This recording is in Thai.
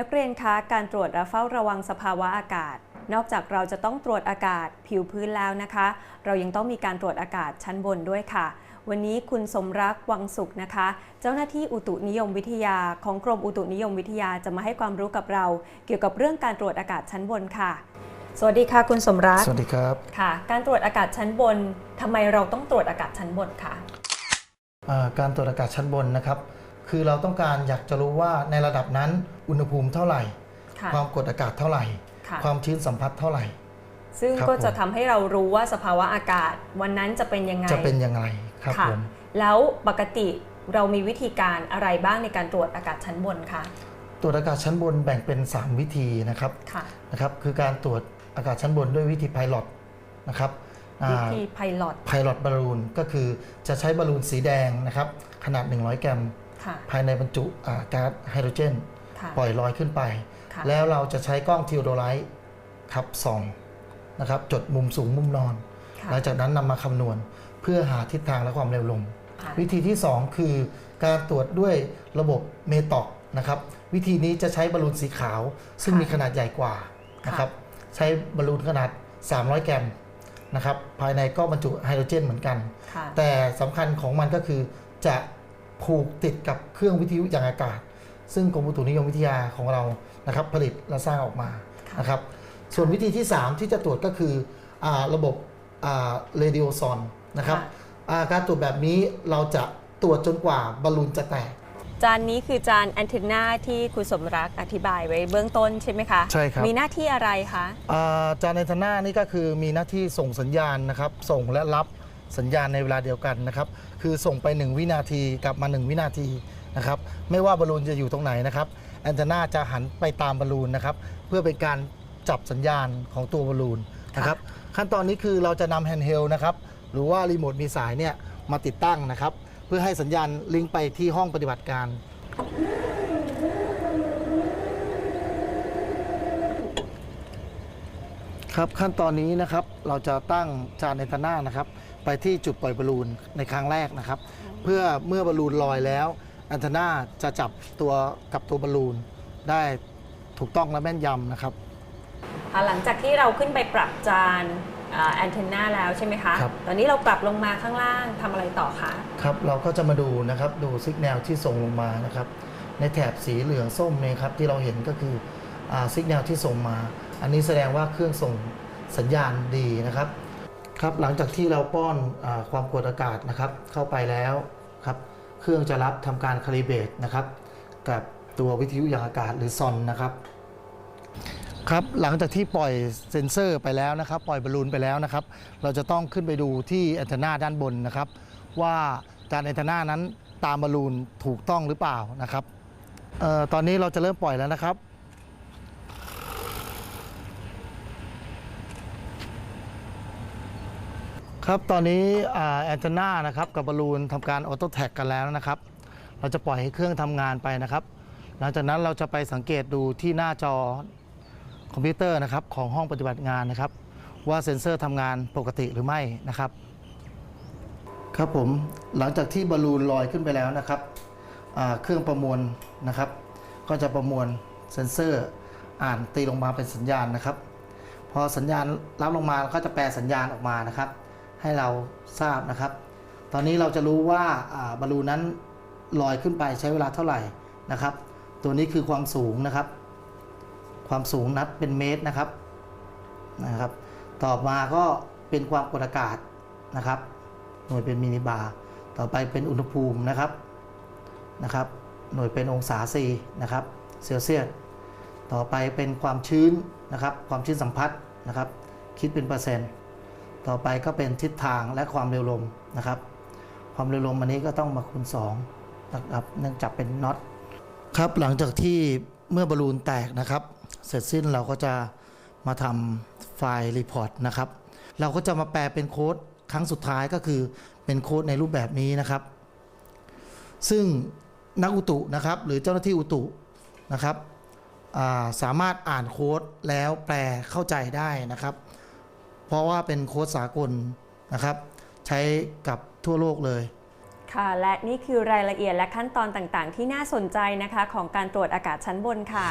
นักเรียนคะการตรวจและเฝ้าระวังสภาวะอากาศ นอกจากเราจะต้องตรวจอากาศผิวพื้นแล้วนะคะ เรายังต้องมีการตรวจอากาศชั้นบนด้วยค่ะ วันนี้คุณสมรักวังสุขนะคะ เจ้าหน้าที่อุตุนิยมวิทยาของกรมอุตุนิยมวิทยาจะมาให้ความรู้กับเรา เกี่ยวกับเรื่องการตรวจอากาศชั้นบนค่ะ สวัสดีค่ะ คุณสมรักสวัสดีครับค่ะ การตรวจอากาศชั้นบนทำไมเราต้องตรวจอากาศชั้นบนคะอ่าการตรวจอากาศชั้นบนนะครับ คือเราต้องการอยากจะรู้ว่าในระดับนั้นอุณหภูมิเท่าไหร่ ค่ะ ความกดอากาศเท่าไหร่ ค่ะ ความชื้นสัมผัสเท่าไหร่ ซึ่งครับก็จะผม ทำให้เรารู้ว่าสภาวะอากาศวันนั้นจะเป็นยังไงจะเป็นยังไงครับค่ะ ผม แล้วปกติเรามีวิธีการอะไรบ้างในการตรวจอากาศชั้นบนคะตรวจอากาศชั้นบนแบ่งเป็น 3 วิธีนะครับค่ะ นะครับ คือการตรวจอากาศชั้นบนด้วยวิธีไพลอตนะครับวิธีไพลอต ไพลอตบอลลูนก็คือจะใช้บอลลูนสีแดงนะครับ ขนาด 100กรัมค่ะ ภายในบรรจุอ่าก๊าซไฮโดรเจนค่ะปล่อยลอยขึ้นไปค่ะแล้วเราจะใช้กล้องทิวโดไลท์ขับส่องนะครับจดมุมสูงมุมนอนค่ะหลังจากนั้นนำมาคำนวณเพื่อหาทิศทางและความเร็วลมค่ะวิธีที่ 2 คือการตรวจด้วยระบบเมตอกนะครับวิธีนี้จะใช้บอลลูนสีขาว ซึ่งมีขนาดใหญ่กว่านะครับใช้บอลลูนขนาด 300 แกรมนะครับภายในก็บรรจุไฮโดรเจนเหมือนกันค่ะแต่สำคัญของมันก็คือจะ ผูกติดกับเครื่องวิทยุอย่างอากาศ ซึ่งกรมอุตุนิยมวิทยาของเรานะครับผลิตและสร้างออกมาค่ะนะครับส่วนวิธีที่ 3 ที่จะตรวจก็คืออาระบบเรดิโอซอนนะครับอ่าการตรวจแบบนี้เราจะตรวจจนกว่าบอลลูนจะแตกจานนี้คือจานแอนเทนาที่คุณสมรักอธิบายไว้เบื้องต้นใช่ไหมคะใช่ครับมีหน้าที่อะไรคะอ่าจานในทนานี่ก็คือมีหน้าที่ส่งสัญญาณนะครับส่งและรับ สัญญาณในเวลาเดียวกันนะครับคือส่งไป 1 วินาทีกลับมา 1 วินาทีนะครับไม่ว่าบอลลูนจะอยู่ตรงไหนนะครับแอนเทนาจะหันไปตามบอลลูนนะครับเพื่อเป็นการจับสัญญาณของตัวบอลลูนนะครับขั้นตอนนี้คือเราจะนำแฮนด์เฮลนะครับหรือว่ารีโมทมีสายเนี่ยมาติดตั้งนะครับเพื่อให้สัญญาณลิงก์ไปที่ห้องปฏิบัติการครับขั้นตอนนี้นะครับเราจะตั้งจานเอนทนานะครับ ไปที่จุดปล่อยบอลลูนในครั้งแรกนะครับ เพื่อเมื่อบอลลูนลอยแล้วแอนทนาจะจับตัวกับตัวบอลลูนได้ถูกต้องและแม่นยำนะครับ อ่าหลังจากที่เราขึ้นไปปรับจานแอนเทนาแล้วใช่ไหมคะ ครับ ตอนนี้เราปรับลงมาข้างล่างทำอะไรต่อคะ ครับเราก็จะมาดูนะครับดูซิกแนลที่ส่งลงมานะครับ ในแถบสีเหลืองส้มเนี่ยครับที่เราเห็นก็คือซิกแนลที่ส่งมา อันนี้แสดงว่าเครื่องส่งสัญญาณดีนะครับ ครับหลังจากที่เราป้อนอความกดอากาศนะครับเข้าไปแล้วครับเครื่องจะรับทำการคาลิเบตนะครับกับตัววิทยุอย่างอากาศหรือซอนนะครับครับหลังจากที่ปล่อยเซ็นเซอร์ไปแล้วนะครับ ปล่อยบอลลูนไปแล้วนะครับ เราจะต้องขึ้นไปดูที่แอนเทนาด้านบนนะครับ ว่าจานแอนเทนานั้นตามบอลลูนถูกต้องหรือเปล่านะครับออตอนนี้เราจะเริ่มปล่อยแล้วนะครับ ครับตอนนี้แอนเทนานะครับกับบอลลูนทำการออโต้แท็กกันแล้วนะครับ เราจะปล่อยให้เครื่องทำงานไปนะครับ หลังจากนั้นเราจะไปสังเกตดูที่หน้าจอคอมพิวเตอร์นะครับของห้องปฏิบัติงานนะครับ ว่าเซ็นเซอร์ทำงานปกติหรือไม่นะครับ ครับผมหลังจากที่บอลลูนลอยขึ้นไปแล้วนะครับเครื่องประมวลนะครับ ก็จะประมวลเซ็นเซอร์อ่านตีลงมาเป็นสัญญาณนะครับ พอสัญญาณรับลงมาก็จะแปลสัญญาณออกมานะครับ ให้เราทราบนะครับ ตอนนี้เราจะรู้ว่าบอลลูนนั้นลอยขึ้นไปใช้เวลาเท่าไหร่นะครับ ตัวนี้คือความสูงนะครับ ความสูงนับเป็นเมตรนะครับนะครับ ต่อมาก็เป็นความกดอากาศนะครับ หน่วยเป็นมิลลิบาร์ต่อไปเป็นอุณหภูมินะครับนะครับ หน่วยเป็นองศาซีนะครับเซลเซียสต่อไปเป็นความชื้นนะครับ ความชื้นสัมผัสนะครับ คิดเป็นเปอร์เซ็นต์ ต่อไปก็เป็นทิศทางและความเร็วลมนะครับ ความเร็วลมอันนี้ก็ต้องมาคูณ2นะครับเนื่องจากเป็นน็อตครับหลังจากที่เมื่อบอลลูนแตกนะครับ เสร็จสิ้นเราก็จะมาทำไฟล์รีพอร์ตนะครับเราก็จะมาแปลเป็นโค้ดครั้งสุดท้ายก็คือเป็นโค้ดในรูปแบบนี้นะครับ ซึ่งนักอุตุนะครับ หรือเจ้าหน้าที่อุตุนะครับาสามารถอ่านโค้ดแล้วแปลเข้าใจได้นะครับ เพราะว่าเป็นโค้ดสากลนะครับ ใช้กับทั่วโลกเลยค่ะและนี่คือรายละเอียดและขั้นตอนต่างๆ ที่น่าสนใจนะคะ ของการตรวจอากาศชั้นบนค่ะ